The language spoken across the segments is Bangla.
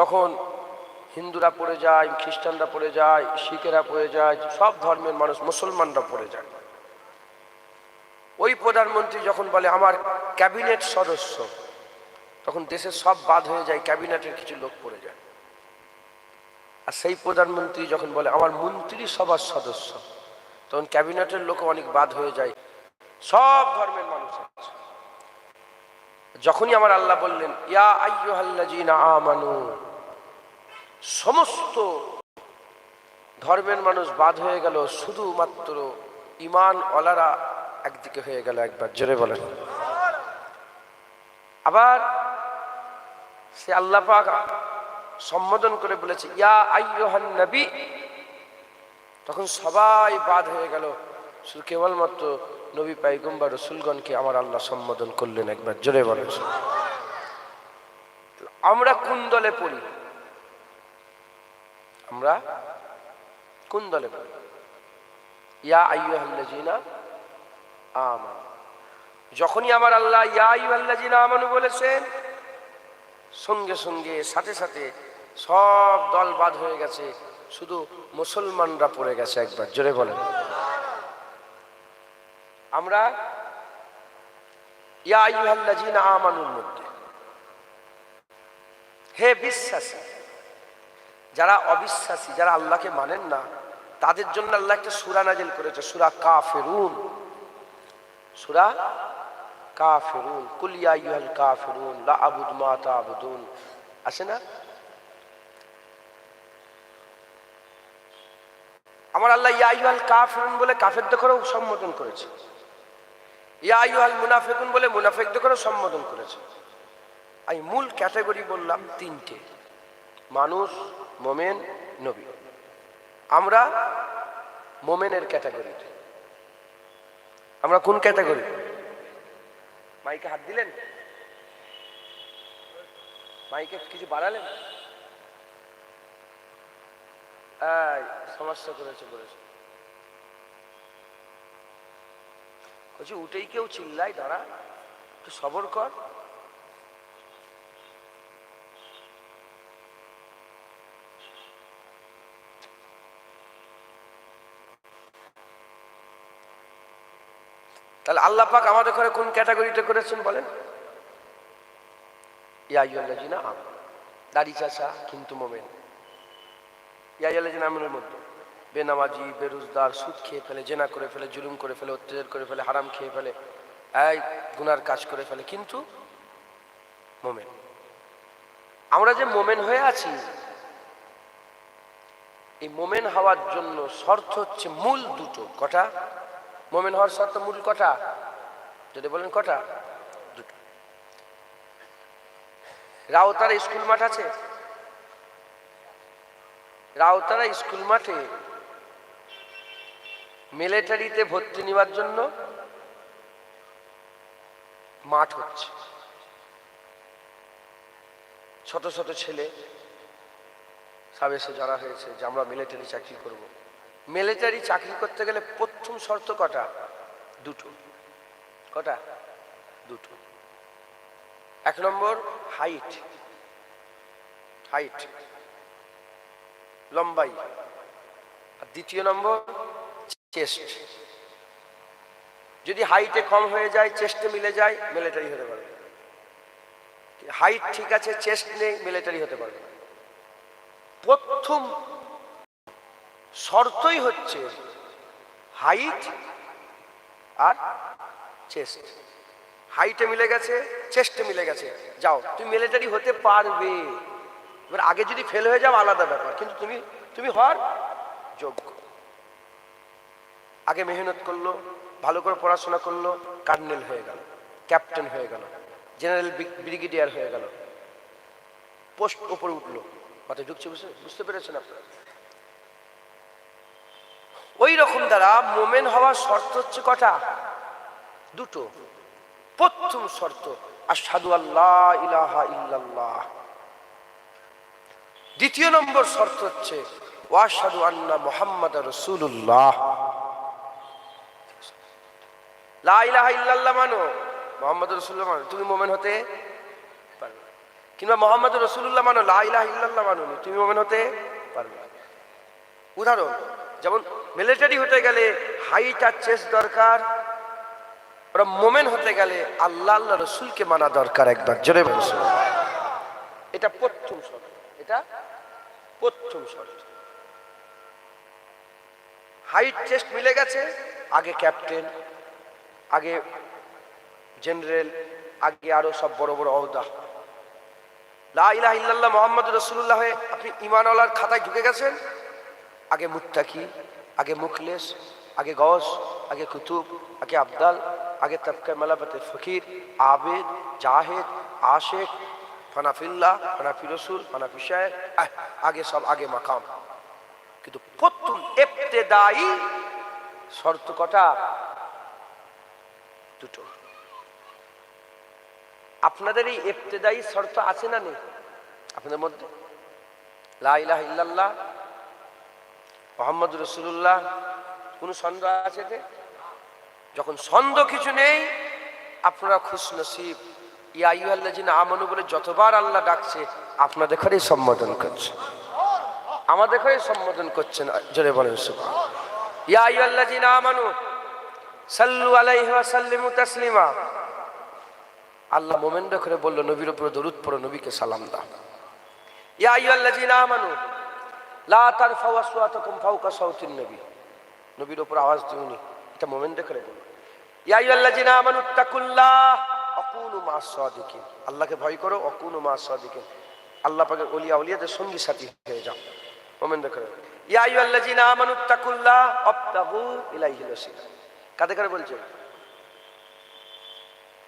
তখন হিন্দুরা পড়ে যায়, খ্রিস্টানরা পড়ে যায়, শিখেরা পড়ে যায়, সব ধর্মের মানুষ মুসলমানরা পড়ে যায়। ওই প্রধানমন্ত্রী যখন বলে, আমার ক্যাবিনেট সদস্য, তখন দেশের সব বাদ হয়ে যায়, ক্যাবিনেটের কিছু লোক পড়ে যায়। আর সেই প্রধানমন্ত্রী যখন বলে, আমার মন্ত্রী সভার সদস্য, তখন ক্যাবিনেটের লোক অনেক বাদ হয়ে যায়। সব ধর্মের মানুষ যখনই আমার আল্লাহ বললেন, ইয়া আইয়ুহাল্লাযীনা আমানু সমস্ত ধর্মের মানুষ বাদ হয়ে গেল, শুধুমাত্র ইমান অলারা একদিকে হয়ে গেল একবার। জোরে বলেন। আবার সে আল্লাহ সম্বোধন করে বলেছে, ইয়া নবী। তখন সবাই বাদ হয়ে গেল। শুধু কেবলমাত্র নবী পাইগম্বা রসুলগণকে আমার আল্লাহ সম্বোধন করলেন একবার। জোরে বলেন। আমরা কোন দলে পড়ি? আমরা কোন দলে ইয়া আমানু। যখনই আমার আল্লাহ ইয়া আমানু বলেছেন, সঙ্গে সঙ্গে, সাথে সাথে সব দল বাদ হয়ে গেছে, শুধু মুসলমানরা পড়ে গেছে একবার, জোরে বলেন। আমরা ইয়া আইয়ুহাল্লাযীনা আমানুর মধ্যে। হে বিশ্বাসী যারা অবিশ্বাসী, যারা আল্লাহকে মানেন না, তাদের জন্য আল্লাহ একটা সুরা নাজিল করেছে, সুরা কা ফেরুন সুরা কাফেরুন। কুলিয়া ইউহাল কাফেরুন, লা আবুদ মা তাবুদুন। আছে না? আমার আল্লাহ ইয়া ইউহাল কাফেরুন বলে কাফেরদের করেও সম্বোধন করেছে। ইয়া ইউহাল মুনাফিকুন বলে মুনাফিকদের করেও সম্বোধন করেছে। আমি মূল ক্যাটাগরি বললাম তিনটে। মানুষ মোমেন নবী। আমরা মোমেনের ক্যাটাগরিতে আমরা কোন ক্যাটাগরি? মাইকে হাত দিলেন? মাইকে কিছু বাড়ালেন? সমস্যা করেছে বলেছে বলছি, উঠেই কেউ চিল্লাই দাঁড়া, একটু সবর কর। তাহলে আল্লাহ পাক আমাদের ঘরে কোন ক্যাটাগরিতে করেছেন বলেন? আম দাড়ি চাষা কিন্তু মোমেন। মধ্যে। বেনামাজি, বেরোজগার, সুদ খেয়ে ফেলে, জেনা করে ফেলে, জুলুম করে ফেলে, অত্যাচার করে ফেলে, হারাম খেয়ে ফেলে, এই গুনার কাজ করে ফেলে, কিন্তু মোমেন। আমরা যে মোমেন হয়ে আছি, এই মোমেন হওয়ার জন্য শর্ত হচ্ছে মূল দুটো, কটা? মোমেন হওয়ার শর্ত মূল কটা? যদি বলেন কটা? রাউতারা স্কুল মাঠ আছে? রাউতারা স্কুল মাঠে মিলিটারিতে ভর্তি নেওয়ার জন্য মাঠ হচ্ছে। ছোট ছোট ছেলে সব এসে জড়া হয়েছে যে আমরা মিলিটারি চাকরি করব। মিলিটারি চাকরি করতে গেলে প্রথম শর্ত কটা? দুটো। কটা? দুটো। এক নম্বর হাইট হাইট লম্বাই। আর দ্বিতীয় নম্বর চেস্ট যদি হাইটে কম হয়ে যায় চেস্টে মিলে যায় মিলিটারি হতে পারবে। হাইট ঠিক আছে চেস্ট নেই মিলিটারি হতে পারবে। প্রথম শর্তই হচ্ছে হাইট আর চেস্ট। হাইটে মিলে গেছে, চেস্টে মিলে গেছে। যাও, তুমি মিলিটারি হতে পারবে। এবার আগে যদি ফেল হয়ে যাও, আলাদা ব্যাপার। কিন্তু তুমি তুমি হওয়ার যোগ্য। আগে মেহনত করল, ভালো করে পড়াশোনা করল কার্নেল হয়ে গেল ক্যাপ্টেন হয়ে গেল জেনারেল ব্রিগেডিয়ার হয়ে গেল। পোস্ট ওপরে উঠল। কথা ঢুকছে বুঝতে বুঝতে পেরেছেন আপনারা? ওই রকম দ্বারা মোমেন হওয়ার শর্ত হচ্ছে কটা? দুটো। প্রথম শর্ত আসাদু আল্লাহ ইলাহা ইল্লাল্লাহ। দ্বিতীয় নম্বর শর্ত হচ্ছে ওয়াসাদু আন্না মোহাম্মদ রসুল্লাহ লা ইলাহা ইল্লাল্লাহ মানো? মোহাম্মদ রসুল্লাহ মানো? তুমি মোমেন হতে পারবে কিংবা মোহাম্মদ রসুল্লাহ মানো? লাইলাহ ইল্লাল্লাহ মানো? তুমি মোমেন হতে পারবে উদাহরণ যেমন মিলিটারি হতে গেলে হাইট আর চেস্ট দরকার, ওরা মোমেন হতে গেলে আল্লাহ আল্লাহ রসুলকে মানা দরকার একবার, জোরে বলছে এটা প্রথম শর্ত, এটা প্রথম শর্ত। হাইট চেস্ট মিলে গেছে, আগে ক্যাপ্টেন আগে জেনারেল আগে আরও সব বড় বড় অহদা। লা ইলাহা ইল্লাল্লাহ মোহাম্মদ রসুল্লাহ আপনি ইমানওয়ালার খাতায় ঢুকে গেছেন আগে মুত্তাকি, আগে মুখলেস, আগে গস আগে কুতুব, আগে আবদাল, আগে তবকা মালাবতে ফকির, আবেদ, জাহেদ আশেখ ফানাফিল্লাহ ফানাফি রসুল ফানাফি শায়ের আগে সব, আগে মাকাম। কিন্তু প্রথম এফতেদাই শর্ত কটা? দুটো। আপনাদের এই এফতেদাই শর্ত আছে না নেই? আপনাদের মধ্যে? লা ইলাহা ইল্লাল্লাহ মোহাম্মদ রসুল্লাহ কোনো সন্দেহ আছে এতে? যখন সন্দেহ কিছু নেই, আপনারা খুশ নসিব আমানু বলে, যতবার আল্লাহ ডাকছে, আপনাদের ঘরেই সম্বোধন করছে। আমাদের ঘরে সম্বোধন করছেন জোরে বলেন আইয়ুহাল্লাহ যিনি সাল্লিমু তাসলিমা। আল্লাহ মোমেন্দ্র করে বলল, নবীর উপরে দরুদ পড়ো, নবীকে সালাম দাও। ইয়া যিনি আমানু আল্লাহকে ভয় করো, অকুনু মাস সাদিকিন। আল্লাহ পাকের ওলিয়া সঙ্গী সাথী হয়ে যাও। মোমেন্দ্র করে ইয়া আইয়ুহাল্লাহ যিনি আমানু তাকুল্লাহ আবতাগু ইলাইহিল ওয়াসিলা কাদের করে বলছে।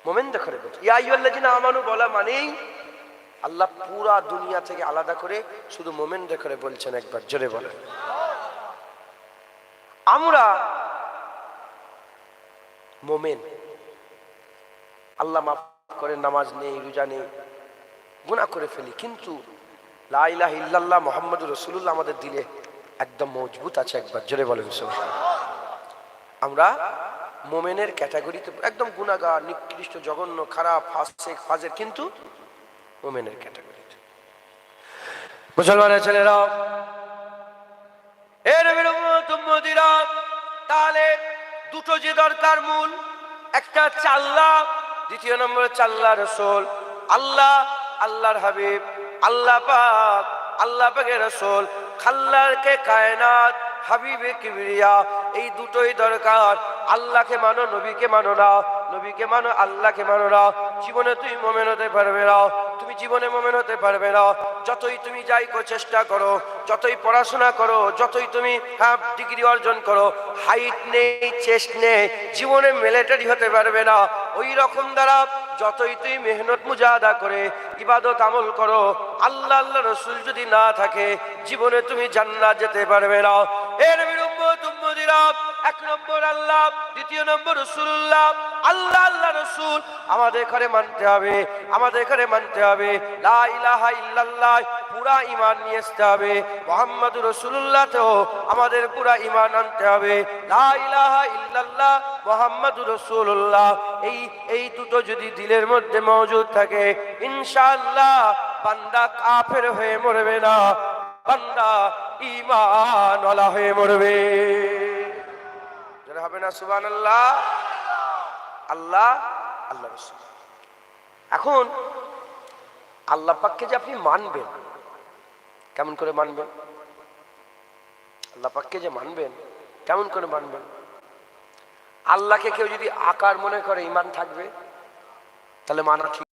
মোমেন করে বলছে ইয়া আইয়ুহাল্লাযিনা আমানু বলা মানেই আল্লাহ পুরা দুনিয়া থেকে আলাদা করে শুধু মোমেন করে বলছেন একবার, জোরে বলেন। আমরা মোমেন। আল্লাহ মাফ করে নামাজ নেই, রোজা নেই, গুনাহ করে ফেলি, কিন্তু লা ইলাহা ইল্লাল্লাহ মুহাম্মাদুর রাসূলুল্লাহ আমাদের দিলে একদম মজবুত আছে একবার, জোরে বলেন আমরা মোমেনের ক্যাটাগরিতে একদম গুণাগার নিকৃষ্ট, জঘন্য, খারাপ, ফাসেক, ফাজের, কিন্তু মোমেনের ক্যাটাগরিতে। মুসলমানের ছেলেরা তাহলে দুটো যে দরকার মূল, একটা চাল্লা দ্বিতীয় নম্বর চাল্লা রসুল। আল্লাহ, আল্লাহর হাবিব, আল্লাহ পাক, আল্লাহ পাকের রসুল খাল্লারকে কায়নাত, হাবিবে কিবরিয়া, এই দুটোই দরকার। আল্লাহকে মানো, নবীকে মানো না, নবীকে মানো, আল্লাহকে মানো না। জীবনে তুই মোমেন হতে পারবে না। তুমি জীবনে মোমেন হতে পারবে না। যতই তুমি যাই চেষ্টা করো, যতই পড়াশোনা করো, যতই তুমি হ্যাঁ ডিগ্রি অর্জন করো, হাইট নেই, চেস্ট নেই, জীবনে মিলিটারি হতে পারবে না। ওই রকম দ্বারা যতই তুই মেহনত মুজাহাদা করে, ইবাদত আমল করো, আল্লাহ আল্লাহ রসুল যদি না থাকে, জীবনে তুমি জান্নাত যেতে পারবে না। এর নম্বর আল্লাহ, দ্বিতীয় নম্বর রসুল্লাহ আল্লাহ আল্লাহ রসুল, আমাদের মানতে হবে, আমাদের মানতে হবে। পুরা ইমান নিয়ে আসতে হবে। মোহাম্মদ আমাদের পুরা ইমান আনতে হবে। মোহাম্মদ রসুল্লাহ এই এই দুটো যদি দিলের মধ্যে মজুদ থাকে, ইনশাআল্লাহ বান্দা কাফের হয়ে মরবে না, বান্দা ইমান হয়ে মরবে। হবে না সুবান আল্লাহ আল্লাহ আল্লাহ এখন, আল্লাহ পাককে যে আপনি মানবেন, কেমন করে মানবেন? আল্লাহ পাককে যে মানবেন, কেমন করে মানবেন? আল্লাহকে কেউ যদি আকার মনে করে ইমান থাকবে, তাহলে মানা ঠিক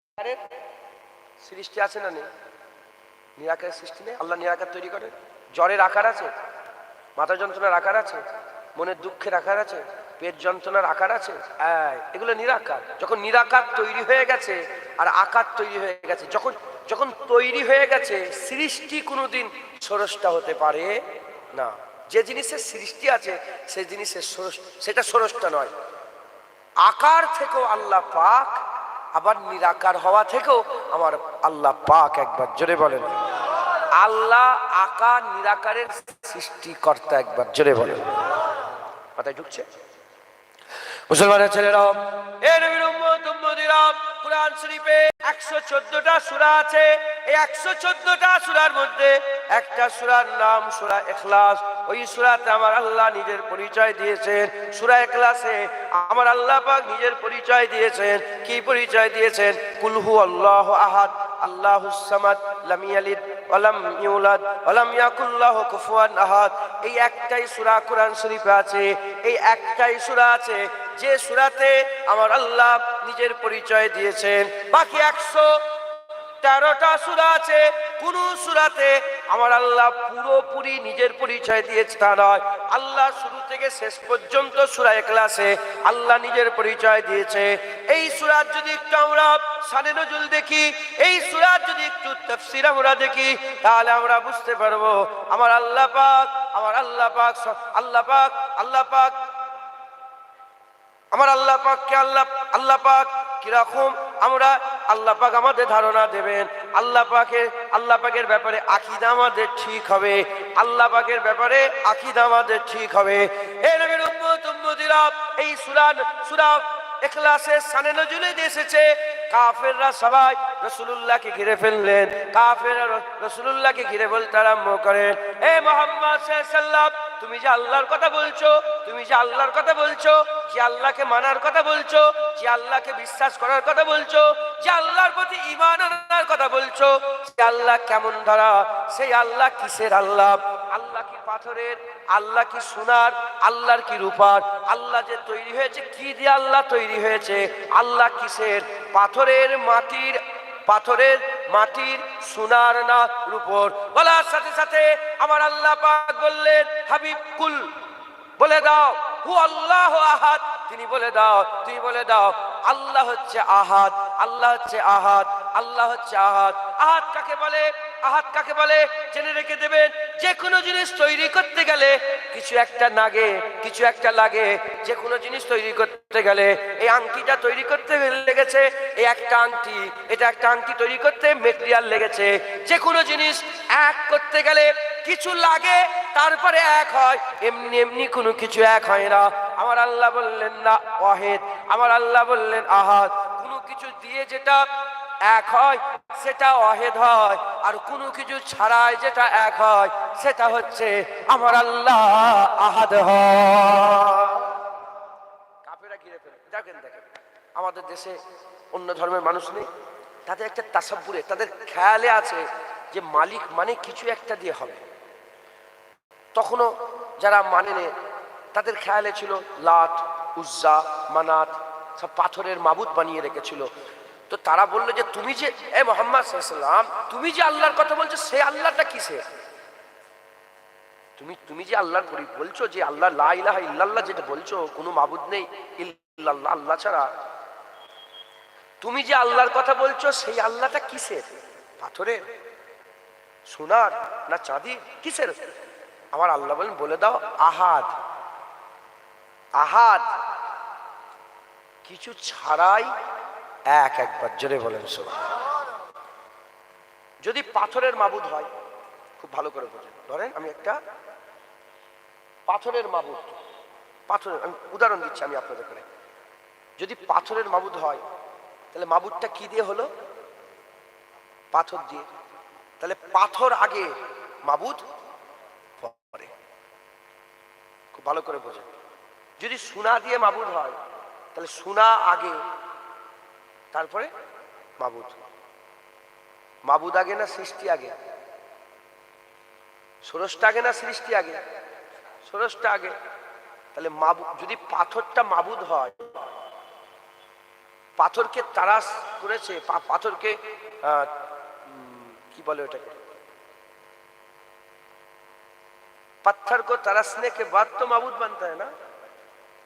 সৃষ্টি আছে না নেই? নিরাকারের সৃষ্টি নেই? আল্লাহ নিরাকার তৈরি করে জ্বরের আকার আছে? মাথা যন্ত্রণার আকার আছে? মনের দুঃখের আকার আছে? পেট যন্ত্রণার আকার আছে? এগুলো নিরাকার। যখন নিরাকার তৈরি হয়ে গেছে, আর আকার তৈরি হয়ে গেছে, যখন যখন তৈরি হয়ে গেছে, সৃষ্টি কোনোদিন ষোড়শটা হতে পারে না। যে জিনিসের সৃষ্টি আছে সেই জিনিসের ষোড়শ সেটা ষোড়শটা নয়। আকার থেকেও আল্লাহ পাক, আবার নিরাকার হওয়া থেকেও আমার আল্লাহ পাক একবার জোরে বলেন। আল্লাহ আকার নিরাকারের সৃষ্টিকর্তা একবার জোরে বলেন। মাথায় ঢুকছে। মুসলমানের ছেলেরা, এ নবীর কুরআন শরীফে একশো চোদ্দটা সুরা আছে। এই মধ্যে একটা নাম সুরা ওই সুরাতে আমার আল্লাহ নিজের পরিচয় দিয়েছেন। সুরা আমার আল্লাহ নিজের পরিচয় দিয়েছেন। কি পরিচয় দিয়েছেন? এই একটাই সুরা কোরআন শরীফে আছে, এই একটাই সুরা আছে, যে সুরাতে আমার আল্লাহ নিজের পরিচয় দিয়েছেন। বাকি একশো তেরোটা সুরা আছে, কোন সুরাতে আমার আল্লাহ পুরোপুরি নিজের পরিচয় দিয়েছে, তা নয়। আল্লাহ শুরু থেকে শেষ পর্যন্ত সুরা ক্লাসে আল্লাহ নিজের পরিচয় দিয়েছে। এই সুরার যদি একটু আমরা সানে নজুল দেখি, এই সুরার যদি একটু তফসির আমরা দেখি, তাহলে আমরা বুঝতে পারব, আমার আল্লাহ পাক, আমার আল্লাহ পাক আল্লাহ পাক আল্লাহ পাক, আমার আল্লাহ পাককে আল্লাহ আল্লাহ পাক কীরকম আমরা আল্লাহ পাক আমাদের ধারণা দেবেন। আল্লাহ পাকে আল্লাহ পাকের ব্যাপারে আকিদা আমাদের ঠিক হবে। আল্লাহ পাকের ব্যাপারে আকিদা আমাদের ঠিক হবে। এই নবীর উম্মত, উম্মতিরা, এই সূরা সূরা এখলাসে সানে নজুলে এসেছে। কাফেররা সবাই রসুলুল্লাহকে ঘিরে ফেললেন। কাফেররা রসুলুল্লাহকে ঘিরে বলতে আরম্ভ করেন। এ মোহাম্মদ সাল্লাম তুমি যে আল্লাহর কথা বলছো, তুমি যে আল্লাহর কথা বলছো, যে আল্লাহকে মানার কথা বলছো, যে আল্লাহকে বিশ্বাস করার কথা বলছো, যে আল্লাহর প্রতি ইমান আনার কথা বলছো সে আল্লাহ কেমন ধরা, সেই আল্লাহ কিসের আল্লাহ? আল্লাহ কি পাথরের, আল্লাহ কি সোনার, আল্লাহর কি রূপার? আল্লাহ যে তৈরি হয়েছে, কি দিয়ে আল্লাহ তৈরি হয়েছে? আল্লাহ কিসের? পাথরের মাটির, পাথরের মাটির সোনার না রূপর বলার সাথে সাথে আমার আল্লাহ পাক বললেন, হাবিব, কুল, বলে দাও, হু আল্লাহ আহাদ। তিনি বলে দাও তুমি বলে দাও, আল্লাহ হচ্ছে আহাদ, আল্লাহ হচ্ছে আহাদ, আল্লাহ হচ্ছে আহাদ। আহাদ কাকে বলে? আহাত কাকে বলে? জেনে রেখে দেবেন, যে কোনো জিনিস তৈরি করতে গেলে কিছু একটা নাগে, কিছু একটা লাগে যে কোনো জিনিস তৈরি করতে গেলে, এই আংটিটা তৈরি করতে লেগেছে, এই একটা আংটি, এটা একটা আংটি তৈরি করতে মেটেরিয়াল লেগেছে যে কোনো জিনিস এক করতে গেলে কিছু লাগে, তারপরে এক হয়, এমনি এমনি কোনো কিছু এক হয় না। আমার আল্লাহ বললেন, না, ওয়াহেদ। আমার আল্লাহ বললেন, আহাদ। কোনো কিছু দিয়ে যেটা এক হয়, সেটা অহেদ হয়, আর কোনো কিছু ছাড়াই যেটা এক হয়, সেটা হচ্ছে আমার আল্লাহ আহাদ কাফেরা ঘিরে ফেলে। দেখেন দেখেন, আমাদের দেশে অন্য ধর্মের মানুষ নেই। তাদের একটা তাসাব্বুরে, তাদের খেয়ালে আছে যে মালিক মানে কিছু একটা দিয়ে হবে। তখনও যারা মানে তাদের খেয়ালে ছিল লাট, উজ্জা, মানাত, সব পাথরের মাবুদ বানিয়ে রেখেছিল। তো তারা বলল যে তুমি যে, এ মোহাম্মদ সাল্লাম তুমি যে আল্লাহর কথা বলছো, সে আল্লাহটা কিসে তুমি তুমি যে আল্লাহর পরি বলছো যে আল্লাহ লা ইলাহা যেটা বলছো, কোনো মাবুদ নেই, ইল্লাল্লাহ, আল্লাহ ছাড়া। তুমি যে আল্লাহর কথা বলছো, সেই আল্লাহটা কিসের? পাথরের? সোনার না চাঁদি কিসের? আমার আল্লাহ বলেন, বলে দাও, আহাদ। আহাদ কিছু ছাড়াই এক, একবার জোরে বলেন যদি পাথরের মাবুদ হয়, খুব ভালো করে বোঝেন। ধরেন আমি একটা পাথরের মাবুদ, পাথরের, আমি উদাহরণ দিচ্ছি আমি আপনাদের করে। যদি পাথরের মাবুদ হয়, তাহলে মাবুদটা কি দিয়ে হলো? পাথর দিয়ে। তাহলে পাথর আগে মাবুদ, পরে। খুব ভালো করে বোঝেন। যদি সোনা দিয়ে মাবুদ হয়, তাহলে সোনা আগে তারপরে মাবুদ মাবুদ আগে না সৃষ্টি আগে ষোড়শটা আগে না সৃষ্টি আগে ষোড়শটা আগে তাহলে মাবুদ যদি পাথরটা মাবুদ হয় পাথরকে তারাস করেছে পা- পাথরকে আহ, উম, কি বলে ওটাকে पत्थर को तरसने के बाद तो माबूद बनता है ना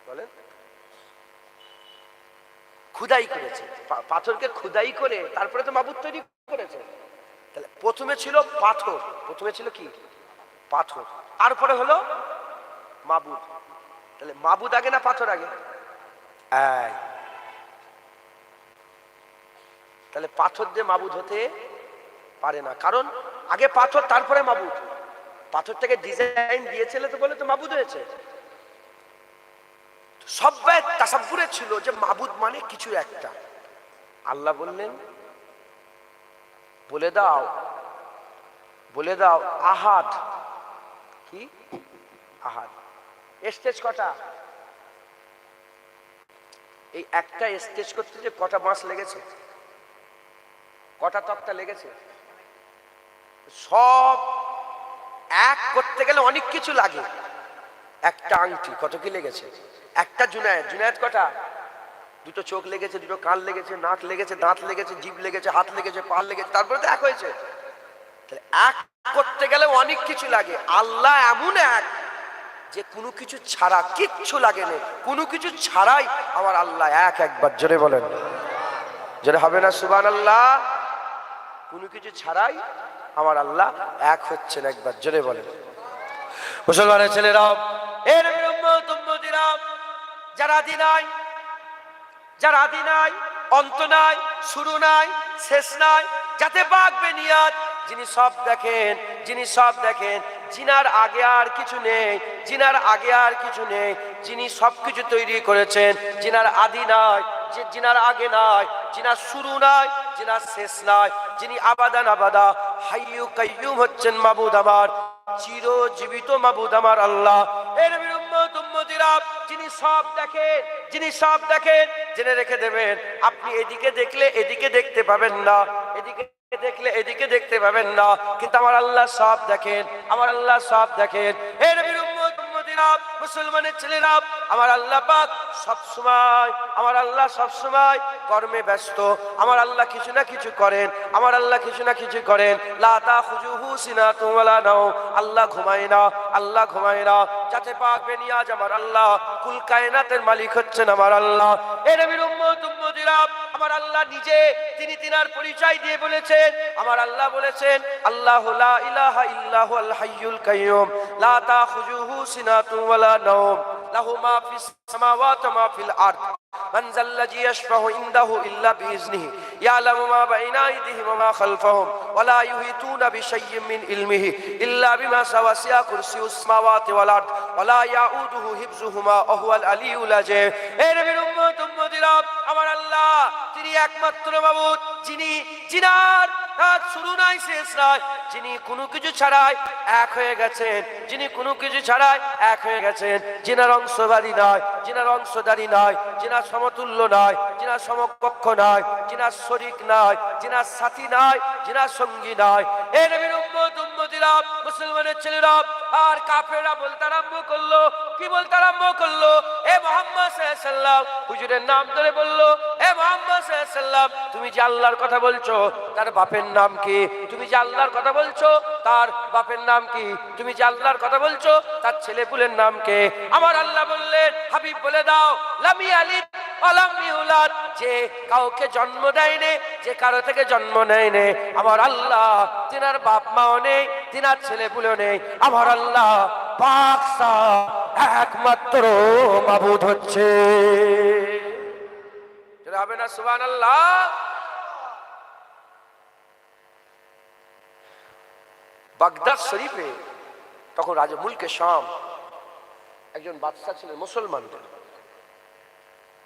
বলেন খুদাই করেছে। পাথরকে খুদাই করে তারপরে তো মাবুদ তৈরি করেছে। তাহলে প্রথমে ছিল পাথর। প্রথমে ছিল কি? পাথর। তারপরে হলো মাবুদ। তাহলে মাবুদ আগে না পাথর আগে। তাহলে পাথর দিয়ে মাবুদ হতে পারে না। কারণ আগে পাথর, তারপরে মাবুদ। পাথরটাকে ডিজাইন দিয়েছিল তো বলে তো মাবুদ হয়েছে। সবাই তাসাব্বুরে ছিল যে মাবুদ মানে কিছু একটা। আল্লাহ বললেন, বলে দাও বলে দাও, আহাদ। কি? আহাদ। স্টেজ কটা? এই একটা স্টেজ করতে যে কটা মাস লেগেছে? কটা তক্তা লেগেছে? সব এক করতে গেলে অনেক কিছু লাগে। একটা আংটি, কত কি লেগেছে? একটা জুনায়েত জুনায়েত কটা? দুটো চোখ লেগেছে, দুটো কান লেগেছে, নাক লেগেছে, দাঁত লেগেছে, জিভ লেগেছে, হাত লেগেছে, পা লেগেছে, তারপরে তো এক হয়েছে। তাহলে এক করতে গেলে অনেক কিছু লাগে। আল্লাহ এমন এক যে কোনো কিছু ছাড়া কিচ্ছু লাগে না। কোনো কিছু ছাড়াই আমার আল্লাহ এক একবার। জোরে বলেন। জোরে হবে না সুবান আল্লাহ কোনো কিছু ছাড়াই আমার আল্লাহ এক হচ্ছেন একবার। জোরে বলেন। মুসলমানের ছেলেরা আদি নাই আদি নাই, অন্ত নাই নাই, শেষ নাই, যাতে যিনি সব দেখেন, যিনি সব দেখেন জিনার আগে আর কিছু নেই জিনার আগে আর কিছু নেই, যিনি সব কিছু তৈরি করেছেন জিনার আদি নাই, যে জিনার আগে নাই জিনার শুরু নাই জিনার শেষ নাই, যিনি আবাদান আবাদা, হাইয়ু কাইয়ুম হচ্ছেন মাবুদ আমার, চিরজীবিত মাবুদ আমার আল্লাহ। উম্মত উম্মতিরা, যিনি দেখেন যিনি দেখেন, জেনে রেখে দেবেন, আপনি এদিকে দেখলে এদিকে দেখতে পাবেন না, এদিকে দেখলে এদিকে দেখতে পাবেন না, কিন্তু আমার আল্লাহ দেখেন, আমার আল্লাহ দেখেন। নবীর মুসলমানের ছেলেরা, আমার আল্লাহ পাক সব সময় আমার আল্লাহ সব সময় কর্মে ব্যস্ত। আমার আল্লাহ কিছু না কিছু করেন, আমার আল্লাহ কিছু না কিছু করেন। লা তাখুজুহু সিনাতুন ওয়ালা নাও আল্লাহ ঘুমায় না, আল্লাহ ঘুমায় না। যাতে পাক বেনিয়াজ আমার আল্লাহ, কুল কায়নাতের মালিক হচ্ছেন আমার আল্লাহ। এ আমার আল্লাহ নিজে, তিনি তিনার পরিচয় দিয়ে বলেছেন, আমার আল্লাহ বলেছেন, আল্লাহ লা ইলাহা ইল্লাহু আল হাইয়ুল কাইয়ুম। লা তাখুজুহু সিনাতুন ওয়ালা নাওম। লাহু মা ফিস সামাওয়াতি ওয়া মা ফিল আরদ من ذا الذي يشفع عنده إلا بإذنه يعلم ما بين أيديهم وما خلفهم ولا يحيطون بشيء من علمه إلا بما سوى وسع كرسي السماوات والأرض ولا يعوده حفظهما وهو العلي العظيم এর নবীর উম্মত উম্মতিরা আমার আল্লাহ তিনি একমাত্র মাবুদ যিনি জিনার রাত শুরু নাই শেষ নাই যিনি কোনো কিছু ছাড়াই এক হয়ে গেছেন যিনি কোনো কিছু ছাড়াই এক হয়ে গেছেন যিনার অংশবাদী নয় যিনার অংশদারী নয় যিনার সমতুল্য নয় যিনার সমকক্ষ নয় যিনার শরিক নয় যিনার সাথী নয় যিনার সঙ্গী নয়। ছেলেরা, আর কাফেররা বলতে আরম্ভ করল। কি বলতে আরম্ভ করল? এ মোহাম্মদ হুজুরের নাম ধরে বলল, এ মোহাম্মদ তুমি যে আল্লাহর কথা বলছো, তার বাপের নাম কি? তুমি যে আল্লাহর কথা বলছো, তার বাপের নাম কি? তুমি যে আল্লাহর কথা বলছো, তার ছেলে পুলের নাম কে? আমার আল্লাহ বললেন, হাবিব বলে দাও, লামি আলী যে কাউকে জন্ম দেয়নি, যে কারও থেকে জন্ম নেয়নি, আমার আল্লাহ, তিনার বাপ মাও নেই, তিনার ছেলে পুলেও নেই। আমার আল্লাহ পাকসা একমাত্র মাবুদ হচ্ছে। হবে না সুবান আল্লাহ বাগদাদ শরীফে তখন রাজা মুলকে শাম, একজন বাদশাহ ছিলেন মুসলমানদের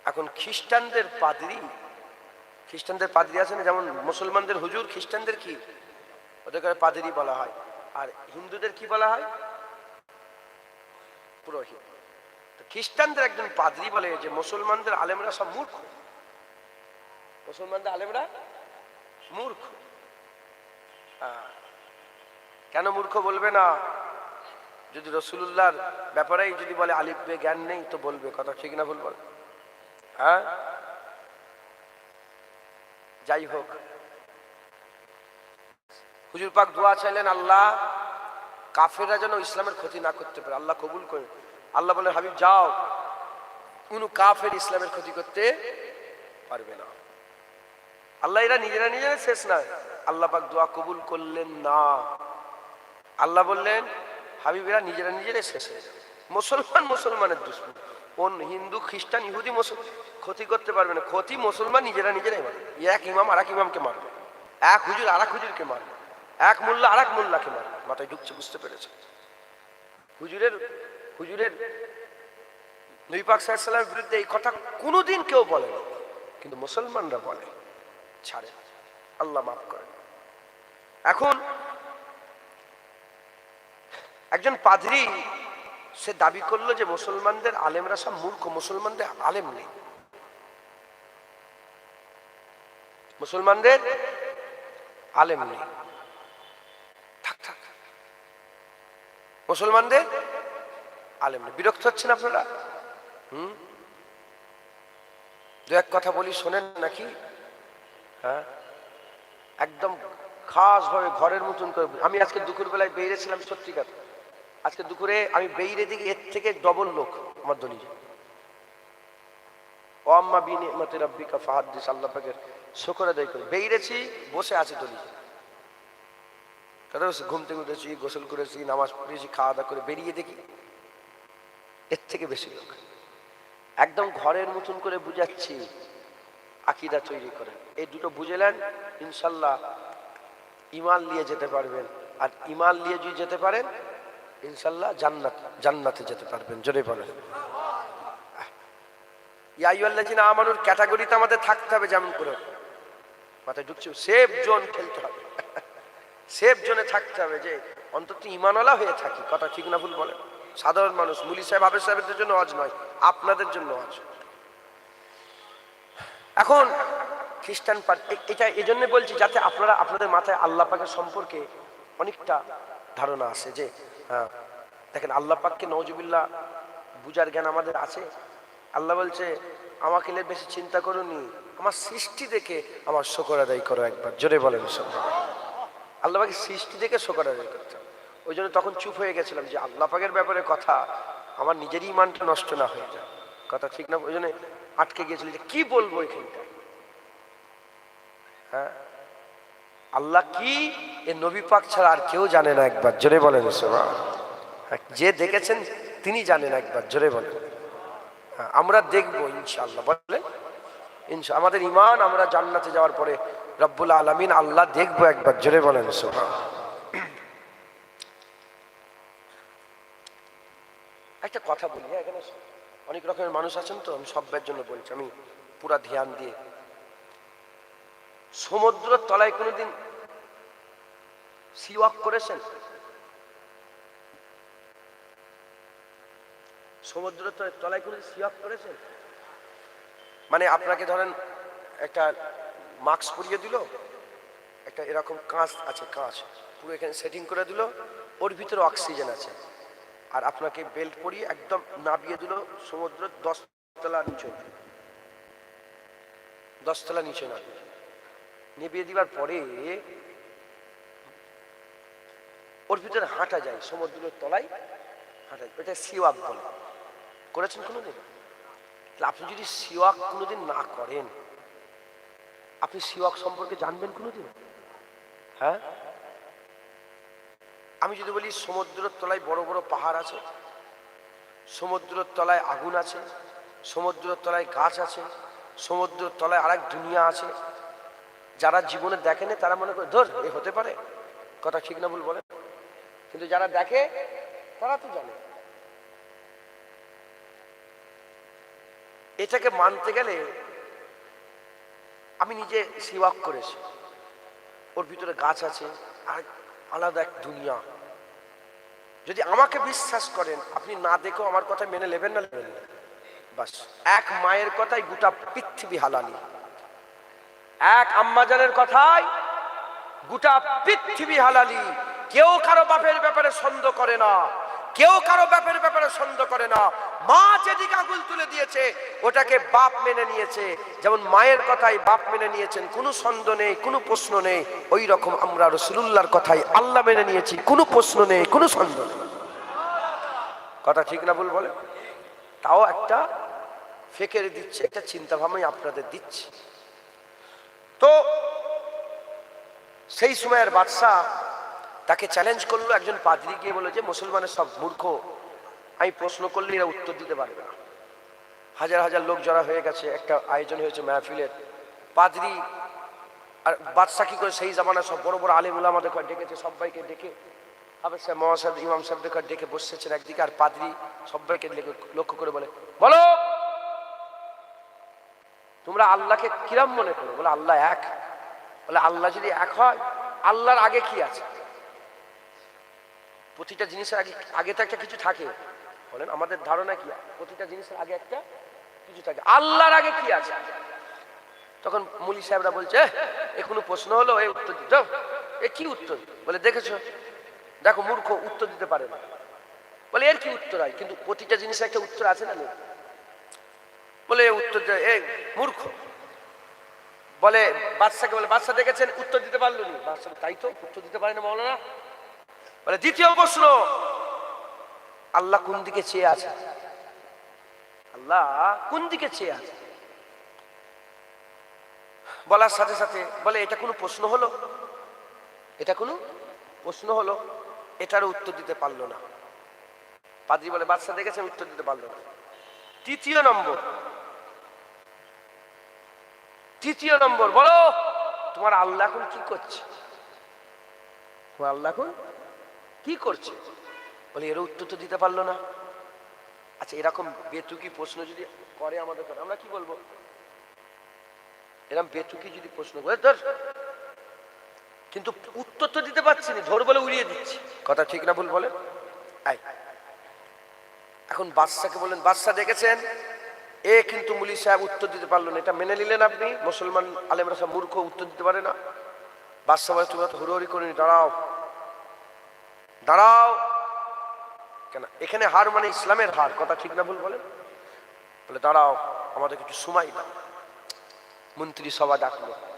এখন খ্রিস্টানদের পাদরি খ্রিস্টানদের পাদরি আছে না, যেমন মুসলমানদের হুজুর, খ্রিস্টানদের কি? ওদেরকে পাদরি বলা হয়। আর হিন্দুদের কি বলা হয়? পুরোহিত। খ্রিস্টানদের একজন পাদরি বলে যে মুসলমানদের আলেমরা সব মূর্খ। মুসলমানদের আলেমরা মূর্খ। কেন মূর্খ বলবে না? যদি রসুল্লাহর ব্যাপারেই যদি বলে আলিফবে জ্ঞান নেই, তো বলবে, কথা ঠিক না ভুল হ্যাঁ? যাই হোক। হুজুর পাক দোয়া চাইলেন, আল্লাহ কাফেররা যেন ইসলামের ক্ষতি না করতে পারে। আল্লাহ কবুল করে আল্লাহ বলে হাবিব, যাও। কোনো কাফের ইসলামের ক্ষতি করতে পারবে না। আল্লাহ এরা নিজেরা নিজেরা শেষ নয়। আল্লাহ পাক দোয়া কবুল করলেন না। আল্লাহ বললেন, হাবিবেরা নিজেরা নিজেরাই শেষ হয়ে যাবে। মুসলমান মুসলমানের দুশ্মন। কোন হিন্দু, খ্রিস্টান, ইহুদি মুসলমান ক্ষতি করতে পারবে না। ক্ষতি মুসলমান নিজেরা নিজেরাই মারবে। এক ইমাম আর এক ইমামকে মারবে। এক হুজুর আর এক হুজুরকে মারবে। এক মোল্লা আর এক মোল্লাকে মারবে। মাথায় ঢুকছে, বুঝতে পেরেছে হুজুরের হুজুরের নবী পাক সাল্লামের বিরুদ্ধে এই কথা কোনোদিন কেউ বলে না। কিন্তু মুসলমানরা বলে ছাড়ে আল্লাহ মাফ করে এখন একজন পাদ্রী, সে দাবি করল যে মুসলমানদের আলেমরা সব মূর্খ, মুসলমানদের আলেম নেই। মুসলমানদের আলেম নেই। থাক থাক। মুসলমানদের আলেম নেই। বিরক্ত হচ্ছেন আপনারা? হুম? দু এক কথা বলি, শোনেন নাকি? হ্যাঁ? একদম খাস ভাবে ঘরের মতন করে আমি আজকে দুপুর বেলায় বেরিয়েছিলাম সত্যি কথা। আজকে দুপুরে আমি বেইরে দিকে এর থেকে ডবল লোক আমার দলিজে ও আম্মা বিনে মতে রব্বিকা ফাহাদ্দিস, আল্লাহ পাকের শকর আদায় করে। বেরিয়েছি বসে আছে দলিজে কথা ঘুম থেকে উঠেছি, গোসল করেছি, নামাজ পড়েছি, খাওয়া দাওয়া করে বেরিয়ে দেখি এর থেকে বেশি লোক। একদম ঘরের মতন করে বুঝাচ্ছি, আকিদা তৈরি করেন। এই দুটো বুঝেলেন, ইনশাল্লাহ ইমান নিয়ে যেতে পারবেন। আর ইমান নিয়ে যদি যেতে পারেন ইনশাল্লাহ জান্নাত, জান্নাতে যেতে পারবেন, জোরে বলেন। ইয়াইয়াল্লাজিনা আমানুর ক্যাটাগরিতে আমাদের থাকতে হবে যেমন করে। মাথায় ঢুকছে, সেফ জোন খেলতে হবে। সেফ জোনে থাকতে হবে যে, অন্তত ইমানওয়ালা হয়ে থাকি। কথা ঠিক না ভুল বলেন? সাধারণ মানুষ, মুলি সাহেব আবেদ সাহেবদের জন্য আজ নয়, আপনাদের জন্য আজ এখন, খ্রিস্টান এটা এই জন্য বলছি যাতে আপনারা, আপনাদের মাথায় আল্লাহ পাকের সম্পর্কে অনেকটা ধারণা আছে যে হ্যাঁ। দেখেন আল্লাহ পাককে নওজুবিল্লাহ বুজার জ্ঞান আমাদের আছে। আল্লাহ বলছে, আমাকে নিয়ে বেশি চিন্তা করুনি, আমার সৃষ্টি দেখে আমার শোকর আদায় করো একবার। জোরে বলেন সব আল্লাহ পাকের সৃষ্টি দেখে শোকর আদায় করতে ওই জন্য তখন চুপ হয়ে গেছিলাম যে আল্লাহ পাকের ব্যাপারে কথা, আমার নিজেরই ইমানটা নষ্ট না হয়ে যায় কথা ঠিক না, ওই জন্য আটকে গিয়েছিল যে কি বলব এখানটায়? হ্যাঁ? আল্লাহ কি? এ নবী পাক ছাড়া আর কেউ জানে না একবার। জোরে বলেন সোমা যে দেখেছেন তিনি জানেন একবার জোরে বলেন। হ্যাঁ, আমরা দেখব ইনশাআল্লাহ বলেন। ইনশা আমাদের ইমান আমরা জান্নাতে যাওয়ার পরে রব্বুল আলমিন আল্লাহ দেখব একবার জোরে বলেন সোমা একটা কথা বলি হ্যাঁ এখানে অনেক রকমের মানুষ আছেন তো আমি সব্যের জন্য বলছি আমি পুরা ধ্যান দিয়ে। সমুদ্রের তলায় কোনোদিন সি ওয়াক করেছেন। সমুদ্র তলায়- তলায় কোনোদিন সি ওয়াক করেছেন। মানে আপনাকে ধরেন একটা মাস্ক পরিয়ে দিল, একটা এরকম কাঁচ আছে, কাঁচ। পুরো এখানে সেটিং করে দিল, ওর ভিতরে অক্সিজেন আছে। আর আপনাকে বেল্ট পরিয়ে একদম নাবিয়ে দিল সমুদ্র দশতলা নিচে দশতলা নিচে নাবিয়ে নেবিয়ে দিবার পরে ওর ভিতরে হাঁটা যায়, সমুদ্রের তলায় হাঁটা যায়। এটা সিওয়াক বলে। করেছেন কোনোদিন? আপনি যদি সিওয়াক কোনোদিন না করেন, আপনি সিওয়াক সম্পর্কে জানবেন কোনোদিন? হ্যাঁ? আমি যদি বলি সমুদ্রের তলায় বড় বড় পাহাড় আছে, সমুদ্রের তলায় আগুন আছে, সমুদ্রের তলায় গাছ আছে, সমুদ্রের তলায় আরেক দুনিয়া আছে, যারা জীবনে দেখেনি তারা মনে করে, ধর, এ হতে পারে। কথা ঠিক না, ভুল বলে। কিন্তু যারা দেখে, তারা তো জানে। এটাকে মানতে গেলে আমি নিজে সিওয়াক করেছি। ওর ভিতরে গাছ আছে, আর আলাদা এক দুনিয়া। যদি আমাকে বিশ্বাস করেন, আপনি না দেখেও আমার কথা মেনে নেবেন না নেবেন না। বাস, এক মায়ের কথাই গোটা পৃথিবী হালালি। এক আম্মাজানের কথায় গোটা পৃথিবী হালালি। কেউ কারও বাপের ব্যাপারে সন্দেহ করে না। কেউ কারও বাপের ব্যাপারে সন্দেহ করে না। মা যেদিকে আগুল তুলে দিয়েছে, ওটাকে বাপ মেনে নিয়েছে। যেমন মায়ের কথাই বাপ মেনে নিয়েছেন, কোনো সন্দেহ নেই, কোনো প্রশ্ন নেই। ওই রকম আমরা রসুলুল্লাহর কথাই আল্লাহ মেনে নিয়েছি, কোনো প্রশ্ন নেই, কোনো সন্দেহ নেই। কথা ঠিক না ভুল বলে? তাও একটা ফেকের দিচ্ছে, একটা চিন্তা ভাবনাই আপনাদের দিচ্ছি। তো সেই সময়ের বাদশাহ তাকে চ্যালেঞ্জ করল, একজন পাদ্রি গিয়ে বলে যে, মুসলমানের সব মূর্খ, আমি প্রশ্ন করলে এরা উত্তর দিতে পারবে না। হাজার হাজার লোক জড়া হয়ে গেছে, একটা আয়োজন হয়েছে মাহফিলের। পাদ্রি আর বাদশাহ কি করে, সেই জামানা সব বড় বড় আলিম উলামাদের ঘর ডেকেছে, সবাইকে ডেকে। আবার সে মহাসাদ, ইমাম সাহেবদের ঘর ডেকে বসেছেন একদিকে, আর পাদ্রি সবাইকে লক্ষ্য করে বলে, বলো, তোমরা আল্লাহকে কিরাম মনে করো? বলে, আল্লাহ এক। বলে, আল্লাহ যদি এক হয়, আল্লাহর আগে কি আছে? প্রতিটা জিনিসের আগে আগে তো একটা কিছু থাকে। বলেন আমাদের ধারণা কি? প্রতিটা জিনিসের আগে একটা কিছু থাকে। আল্লাহর আগে কি আছে? তখন মুলি সাহেবরা বলছে এ কোনো প্রশ্ন হলো? এ উত্তর দিত এ কি উত্তর? বলে দেখেছ? দেখো মূর্খ উত্তর দিতে পারে না। বলে এর কি উত্তর হয়? কিন্তু প্রতিটা জিনিসের একটা উত্তর আছে না বলে উত্তর দেয়, এ মূর্খ। বলে বাচ্চাকে বলে বাচ্চা দেখেছেন উত্তর দিতে পারল নি? বাচ্চা তাই তো উত্তর দিতে পারে না মৌলানা। বলে, দ্বিতীয় প্রশ্ন, আল্লাহ কোন দিকে চেয়ে আছে? আল্লাহ কোন দিকে চেয়ে আছে? বলার সাথে সাথে বলে, এটা কোনো প্রশ্ন হলো? এটা কোনো প্রশ্ন হলো এটারও উত্তর দিতে পারল না। পাদ্রি বলে বাচ্চা দেখেছেন উত্তর দিতে পারল না। তৃতীয় নম্বর তৃতীয় নম্বর, বলো, তোমার আল্লাহ এখন কি করছে? তোমার আল্লাহ এখন কি করছে? বলে, এর উত্তর তো দিতে পারল না। আচ্ছা এরকম বেতুকি প্রশ্ন যদি করে আমাদের আমরা কি বলব? এরকম বেতুকি যদি প্রশ্ন করে, ধর। কিন্তু উত্তর তো দিতে পারছি না, ধর বলে উড়িয়ে দিচ্ছি। কথা ঠিক না ভুল বলে? এখন বাদশাকে বলেন, বাদশা দেখেছেন? এ কিন্তু মুলি সাহেব উত্তর দিতে পারল না, এটা মেনে নিলেন আপনি? মুসলমান আলেমরা সব মূর্খ, উত্তর দিতে পারে না? বাদশা বলে তুমি হুড়োহুড়ি করে দাঁড়াও। দাঁড়াও। কেন? এখানে হার মানে ইসলামের হার, কথা ঠিক না ভুল বলেন? বলে দাঁড়াও, আমাদের কিছু সময় দাও। মন্ত্রী সভা ডাকলো।